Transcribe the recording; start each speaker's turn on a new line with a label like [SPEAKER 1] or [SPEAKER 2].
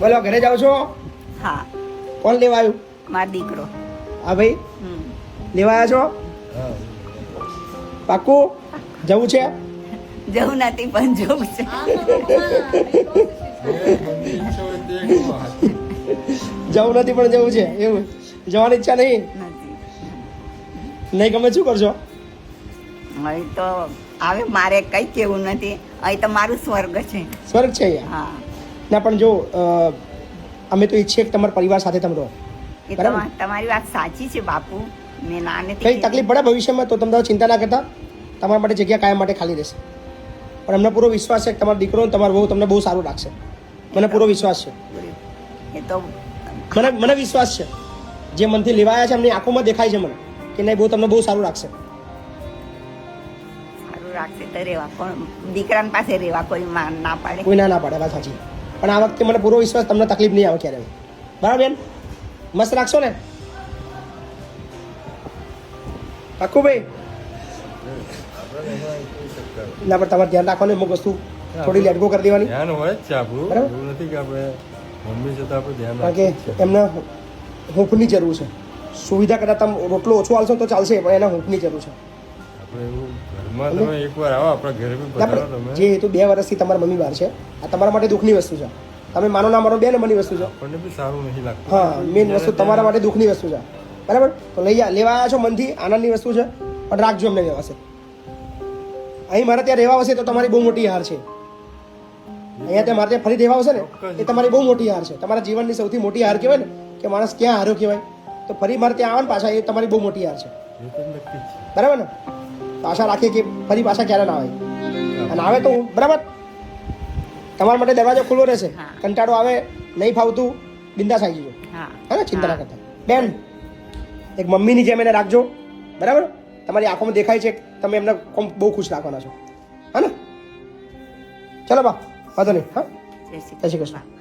[SPEAKER 1] બોલો ઘરે જાઓ છો?
[SPEAKER 2] હા.
[SPEAKER 1] કોણ લેવા આવ્યું
[SPEAKER 2] મારો દીકરો.
[SPEAKER 1] હા ભાઈ. લેવા આવ્યા છો? પાકું જવું છે?
[SPEAKER 2] જવું નથી પણ જવું છે.
[SPEAKER 1] જવું નથી પણ જવું છે. એવું જવાની ઈચ્છા નહીં? નહીં ગમે શું કરશો?
[SPEAKER 2] હવે તો હવે મારે કઈ કેવું નથી. અહીં તો મારું સ્વર્ગ છે.
[SPEAKER 1] સ્વર્ગ છે
[SPEAKER 2] હા.
[SPEAKER 1] ના પણ જો અમે તો ઈચ્છીએ કે તમારા પરિવાર સાથે તમે રહો.
[SPEAKER 2] તમારી વાત સાચી છે બાપુ. મેં ના
[SPEAKER 1] કઈ તકલીફ પડે ભવિષ્યમાં તો તમે ચિંતા ના કરતા. તમારા માટે જગ્યા કાયમ માટે ખાલી રહેશે. પણ અમને પૂરો વિશ્વાસ છે કે તમારો દીકરો તમારો બહુ તમને બહુ સારું લાગશે મને પૂરો વિશ્વાસ છે.
[SPEAKER 2] એ તો
[SPEAKER 1] મને મને વિશ્વાસ છે. જે મનથી લેવાયા છે એમની આંખોમાં દેખાય છે મને કે નહીં બહુ તમને બહુ સારું લાગશે
[SPEAKER 2] સારું રાખશે તો રેવા પણ દીકરાની પાસે રેવા કોઈ ના પાડે.
[SPEAKER 1] કોઈ ના ના પાડે વાત સાચી. પણ આ વખતે મને પૂરો વિશ્વાસ તમને તકલીફ નહીં આવે ક્યારે બરાબર બેન? મસ્ત રાખશો ને? પાકું ભાઈ ના પણ તમારે ધ્યાન રાખવાનું અમુક વસ્તુ થોડી લેટગો કરી દેવાની.
[SPEAKER 3] ધ્યાન હોય જ છે આપણું. એવું નથી કે આપણે મમ્મી છે તો આપણે ધ્યાન
[SPEAKER 1] કારણ કે એમને હૂંફની જરૂર છે. સુવિધા કદાચ તમે રોટલો ઓછો આવશો તો ચાલશે પણ એના હૂંફની જરૂર છે.
[SPEAKER 3] આપણે એવું ઘરમાં તમે એકવાર આવો આપણા ઘરે બી પધારો તમે.
[SPEAKER 1] જે હેતુ બે વર્ષથી તમારા મમ્મી બહાર છે આ તમારા માટે દુઃખની વસ્તુ છે. તમે માનો ના માનો બે નંબરની વસ્તુ છે.
[SPEAKER 3] આપણને બી સારું નહીં લાગતું.
[SPEAKER 1] હા મેઇન વસ્તુ તમારા માટે દુઃખની વસ્તુ છે. બરાબર? તો લઈ જા લેવા આવ્યા છો મનથી આનંદની વસ્તુ છે પણ રાખજો અમને વ્યવસ્થિત અહીં મારે ત્યાં રહેવા આવશે તો તમારી બહુ મોટી હાર છે. અહીંયા ત્યાં મારે ત્યાં ફરી રહેવા આવશે ને એ તમારી બહુ મોટી હાર છે. તમારા જીવનની સૌથી મોટી હાર કહેવાય ને કે માણસ ક્યાં હાર્યો કહેવાય? તો ફરી મારે ત્યાં આવે ને પાછા એ તમારી બહુ મોટી હાર
[SPEAKER 3] તો છે.
[SPEAKER 1] બરાબર ને? તો આશા રાખીએ કે ફરી પાછા ક્યારે ના આવે અને આવે તો બરાબર? તમારા માટે દરવાજો ખુલ્લો રહેશે. કંટાળો આવે નહીં ફાવતું બિંદાસ આવી જજો.
[SPEAKER 2] હા.
[SPEAKER 1] ને ચિંતા ના કરતા. બેન એક મમ્મીની જેમ એને રાખજો. બરાબર? તમારી આંખોમાં દેખાય છે તમે એમને કોમ બહુ ખુશ રાખવાના છો. હા ને? ચલો બા વાંધો નહીં હા? જય શ્રી કૃષ્ણ.